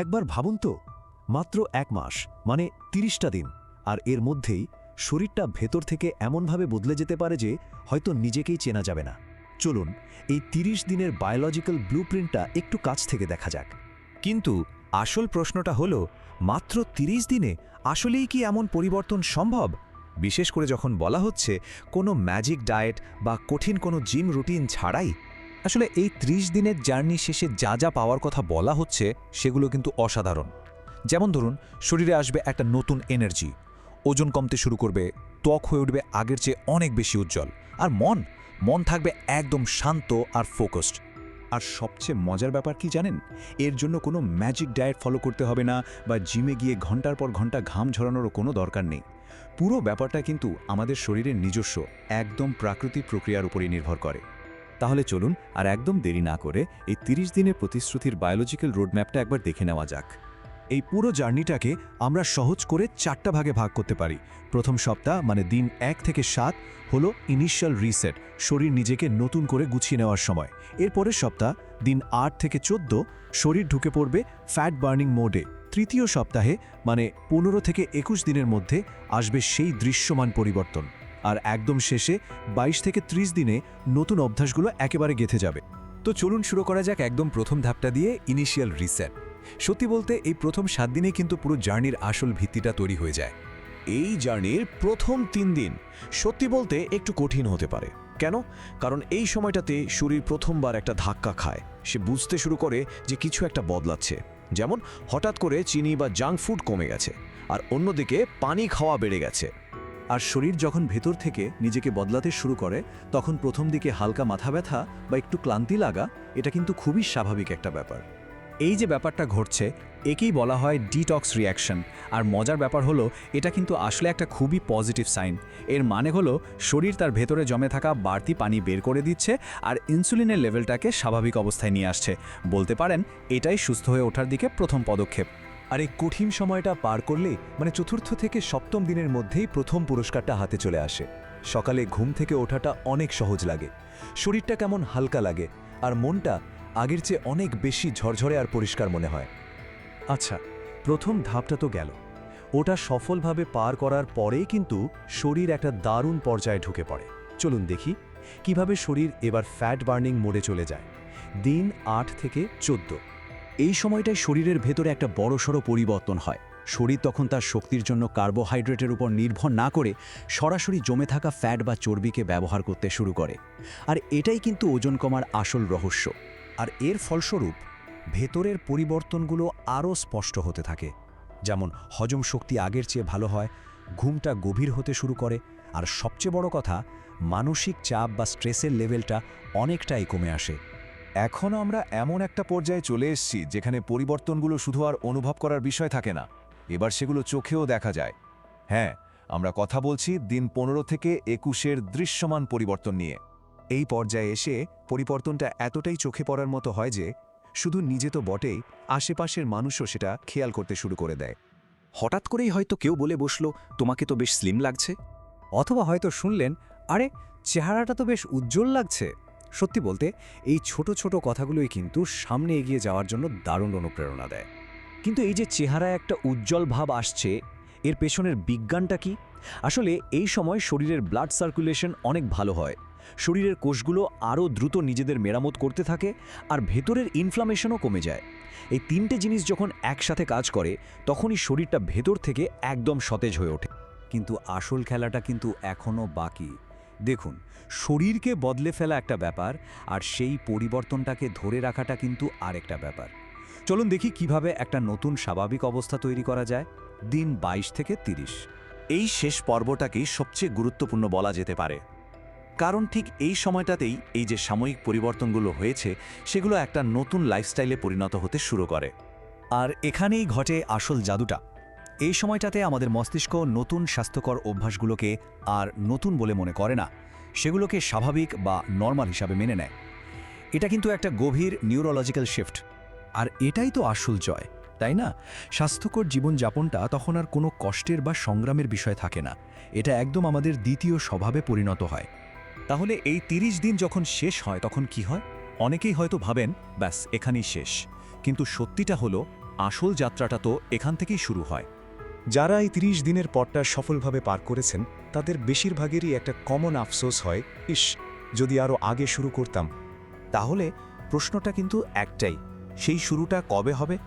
একবার ভাবুন তো, মাত্র এক মাস মানে তিরিশটা দিন, আর এর মধ্যেই শরীরটা ভেতর থেকে এমনভাবে বদলে যেতে পারে যে হয়তো নিজেকেই চেনা যাবে না। চলুন, এই তিরিশ দিনের বায়োলজিক্যাল ব্লুপ্রিন্টটা একটু কাছ থেকে দেখা যাক। কিন্তু আসল প্রশ্নটা হলো, মাত্র ৩০ দিনে আসলেই কি এমন পরিবর্তন সম্ভব? বিশেষ করে যখন বলা হচ্ছে, কোনো ম্যাজিক ডায়েট বা কঠিন কোনো জিম রুটিন ছাড়াই। আসলে এই ৩০ দিনের জার্নি শেষে যা যা পাওয়ার কথা বলা হচ্ছে, সেগুলো কিন্তু অসাধারণ। যেমন ধরুন, শরীরে আসবে একটা নতুন এনার্জি ওজন কমতে শুরু করবে, ত্বক হয়ে উঠবে আগের চেয়ে অনেক বেশি উজ্জ্বল, আর মন মন থাকবে একদম শান্ত আর ফোকাসড আর সবচেয়ে মজার ব্যাপার কি জানেন? এর জন্য কোনো ম্যাজিক ডায়েট ফলো করতে হবে না বা জিমে গিয়ে ঘণ্টার পর ঘণ্টা ঘাম ঝরানোরও কোনো দরকার নেই। পুরো ব্যাপারটা কিন্তু আমাদের শরীরের নিজস্ব, একদম প্রাকৃতিক প্রক্রিয়ার উপরই নির্ভর করে। তাহলে চলুন আর একদম দেরি না করে এই তিরিশ দিনের প্রতিশ্রুতির বায়োলজিক্যাল রোডম্যাপটা একবার দেখে নেওয়া যাক। এই পুরো জার্নিটাকে আমরা সহজ করে চারটা ভাগে ভাগ করতে পারি। প্রথম সপ্তাহ মানে দিন এক থেকে সাত, হলো ইনিশিয়াল রিসেট শরীর নিজেকে নতুন করে গুছিয়ে নেওয়ার সময়। এরপরের সপ্তাহ, দিন আট থেকে চোদ্দ, শরীর ঢুকে পড়বে ফ্যাট বার্নিং মোডে তৃতীয় সপ্তাহে মানে পনেরো থেকে একুশ দিনের মধ্যে আসবে সেই দৃশ্যমান পরিবর্তন। আর একদম শেষে ২২ থেকে ৩০ দিনে নতুন অভ্যাসগুলো একেবারে গেথে যাবে। তো চলুন শুরু করা যাক একদম প্রথম ধাপটা দিয়ে ইনিশিয়াল রিসেট সত্যি বলতে এই প্রথম সাত দিনে কিন্তু পুরো জার্নির আসল ভিত্তিটা তৈরি হয়ে যায়। এই জার্নির প্রথম তিন দিন সত্যি বলতে একটু কঠিন হতে পারে। কেন? কারণ এই সময়টাতে শরীর প্রথমবার একটা ধাক্কা খায়। সে বুঝতে শুরু করে যে কিছু একটা বদলাচ্ছে। যেমন হঠাৎ করে চিনি বা জাঙ্ক ফুড কমে গেছে, আর অন্যদিকে পানি খাওয়া বেড়ে গেছে। আর শরীর যখন ভেতর থেকে নিজেকে বদলাতে শুরু করে, তখন প্রথম দিকে হালকা মাথা ব্যথা বা একটু ক্লান্তি লাগা, এটা কিন্তু খুবই স্বাভাবিক একটা ব্যাপার। এই যে ব্যাপারটা ঘটছে, একেই বলা হয় ডিটক্স রিয়াকশন আর মজার ব্যাপার হলো, এটা কিন্তু আসলে একটা খুবই পজিটিভ সাইন এর মানে হলো, শরীর তার ভেতরে জমে থাকা বাড়তি পানি বের করে দিচ্ছে, আর ইনসুলিনের লেভেলটাকে স্বাভাবিক অবস্থায় নিয়ে আসছে। বলতে পারেন, এটাই সুস্থ হয়ে ওঠার দিকে প্রথম পদক্ষেপ। আর এই কঠিন সময়টা পার করলে মানে চতুর্থ থেকে সপ্তম দিনের মধ্যেই প্রথম পুরস্কারটা হাতে চলে আসে। সকালে ঘুম থেকে ওঠাটা অনেক সহজ লাগে। শরীরটা কেমন হালকা লাগে আর মনটা আগের চেয়ে অনেক বেশি ঝরঝরে আর পরিষ্কার মনে হয়। আচ্ছা প্রথম ধাপটা তো গেল। ওটা সফলভাবে পার করার পরেই কিন্তু শরীর একটা দারুণ পর্যায়ে ঢুকে পড়ে। চলুন দেখি কীভাবে শরীর এবার ফ্যাট বার্নিং মোডে চলে যায়। দিন আট থেকে চোদ্দ। এই সময়টায় শরীরের ভেতরে একটা বড়সড় পরিবর্তন হয়। শরীর তখন তার শক্তির জন্য কার্বোহাইড্রেটের উপর নির্ভর না করে সরাসরি জমে থাকা ফ্যাট বা চর্বিকে ব্যবহার করতে শুরু করে। আর এটাই কিন্তু ওজন কমার আসল রহস্য। আর এর ফলস্বরূপ, ভেতরের পরিবর্তনগুলো আরও স্পষ্ট হতে থাকে। যেমন, হজম শক্তি আগের চেয়ে ভালো হয়, ঘুমটা গভীর হতে শুরু করে, আর সবচেয়ে বড় কথা, মানসিক চাপ বা স্ট্রেসের লেভেলটা অনেকটাই কমে আসে। এখন আমরা এমন একটা পর্যায়ে চলে এসেছি যেখানে পরিবর্তনগুলো শুধু আর অনুভব করার বিষয় থাকে না। এবার সেগুলো চোখেও দেখা যায়। হ্যাঁ আমরা কথা বলছি দিন পনেরো থেকে একুশের দৃশ্যমান পরিবর্তন নিয়ে। এই পর্যায়ে এসে পরিবর্তনটা এতটাই চোখে পড়ার মতো হয় যে, শুধু নিজে তো বটেই, আশেপাশের মানুষও সেটা খেয়াল করতে শুরু করে দেয়। হঠাৎ করেই হয়তো কেউ বলে বসল, তোমাকে তো বেশ স্লিম লাগছে? অথবা হয়তো শুনলেন, আরে, চেহারাটা তো বেশ উজ্জ্বল লাগছে। সত্যি বলতে, এই ছোট ছোট কথাগুলোই কিন্তু সামনে এগিয়ে যাওয়ার জন্য দারুণ অনুপ্রেরণা দেয়। কিন্তু এই যে চেহারায় একটা উজ্জ্বল ভাব আসছে, এর পেছনের বিজ্ঞানটা কি? আসলে এই সময় শরীরের ব্লাড সার্কুলেশন অনেক ভালো হয়। শরীরের কোষগুলো আরও দ্রুত নিজেদের মেরামত করতে থাকে আর ভেতরের ইনফ্লামেশনও কমে যায়। এই তিনটে জিনিস যখন একসাথে কাজ করে, তখনই শরীরটা ভেতর থেকে একদম সতেজ হয়ে ওঠে। কিন্তু আসল খেলাটা কিন্তু এখনও বাকি। দেখুন, শরীরকে বদলে ফেলা একটা ব্যাপার আর সেই পরিবর্তনটাকে ধরে রাখাটা কিন্তু আরেকটা ব্যাপার। চলুন দেখি কীভাবে একটা নতুন স্বাভাবিক অবস্থা তৈরি করা যায়। দিন ২২ থেকে ৩০ এই শেষ পর্বটাকেই সবচেয়ে গুরুত্বপূর্ণ বলা যেতে পারে। কারণ ঠিক এই সময়টাতেই এই যে সাময়িক পরিবর্তনগুলো হয়েছে, সেগুলো একটা নতুন লাইফস্টাইলে পরিণত হতে শুরু করে। আর এখানেই ঘটে আসল জাদুটা। এই সময়টাতে আমাদের মস্তিষ্ক নতুন স্বাস্থ্যকর অভ্যাসগুলোকে আর নতুন বলে মনে করে না, সেগুলোকে স্বাভাবিক বা নর্মাল হিসাবে মেনে নেয়। এটা কিন্তু একটা গভীর নিউরোলজিক্যাল শিফট। আর এটাই তো আসল জয়, তাই না? স্বাস্থ্যকর জীবনযাপনটা তখন আর কোনো কষ্টের বা সংগ্রামের বিষয় থাকে না। এটা একদম আমাদের দ্বিতীয় স্বভাবে পরিণত হয়। তাহলে এই ৩০ দিন যখন শেষ হয়, তখন কি হয়? অনেকেই হয়তো ভাবেন, ব্যাস, এখানেই শেষ। কিন্তু সত্যিটা হলো, আসল যাত্রাটা তো এখান থেকেই শুরু হয়। যারা এই তিরিশ দিনের পরটা সফলভাবে পার করেছেন, তাদের বেশিরভাগেরই একটা কমন আফসোস হয়, ইস, যদি আরও আগে শুরু করতাম। তাহলে প্রশ্নটা কিন্তু একটাই, সেই শুরুটা কবে হবে?